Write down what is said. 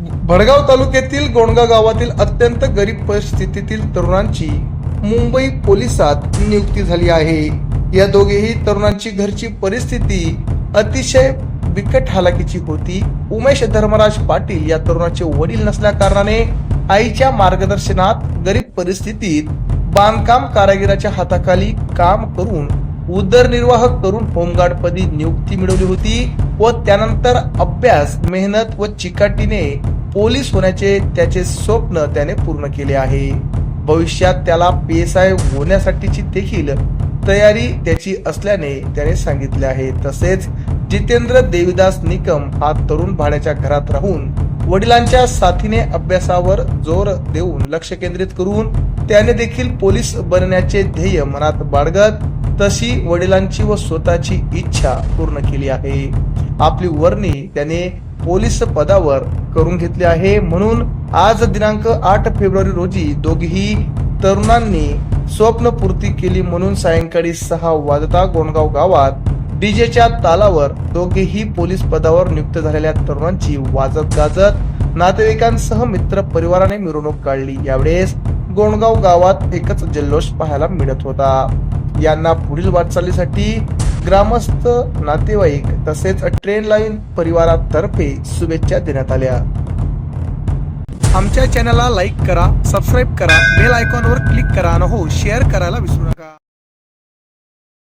भडगाव तालुक्यातील गोंडगा गावातील अत्यंत गरीब परिस्थितीतील तरुणांची मुंबई पोलिसात नियुक्ती झाली आहे. या दोघेही तरुणांची घरची परिस्थिती अतिशय बिकट हालाकीची होती. उमेश धर्मराज पाटील या तरुणाचे वडील नसल्या कारणाने आईच्या मार्गदर्शनात गरीब परिस्थितीत बांधकाम कारागिराच्या हाताखाली काम करून उदरनिर्वाह करून होमगार्ड पदी नियुक्ती मिळवली होती व त्यानंतर अभ्यास मेहनत व चिकाटीने पोलीस होण्याचे त्याचे स्वप्न त्याने पूर्ण केले आहे. भविष्यात त्याला पी एस आय होण्यासाठीची देखील तयारी त्याची असल्याने त्याने सांगितले आहे. तसेच जितेंद्र देवीदास निकम हा तरुण भाड्याच्या घरात राहून वडिलांच्या साथीने अभ्यासावर जोर देऊन लक्ष केंद्रित करून त्याने देखील पोलीस बनण्याचे ध्येय मनात बाळगत तशी वडिलांची व स्वतःची इच्छा पूर्ण केली आहे. आपली वर्णी त्याने पोलीस पदावर करून घेतली आहे. म्हणून आज दिनांक आठ फेब्रुवारी रोजी दोघेही तरुणांनी स्वप्नपूर्ती केली म्हणून सायंकाळी सहा वाजता गोंडगाव गावात डीजेच्या तालावर दोघेही पोलीस पदावर नियुक्त झालेल्या तरुणांची वाजत गाजत नातेवाईकांसह मित्र परिवाराने मिरवणूक काढली. यावेळेस गोंडगाव गावात एकच जल्लोष पाहायला मिळत होता. यांना पुढील वाटचालीसाठी ग्रामस्थ नातेवाईक तसेच ट्रेन लाईन परिवारातर्फे शुभेच्छा देण्यात आल्या. आमच्या चॅनलला लाईक करा सबस्क्राईब करा बेल आयकॉनवर क्लिक करा आणि हो शेअर करायला विसरू नका.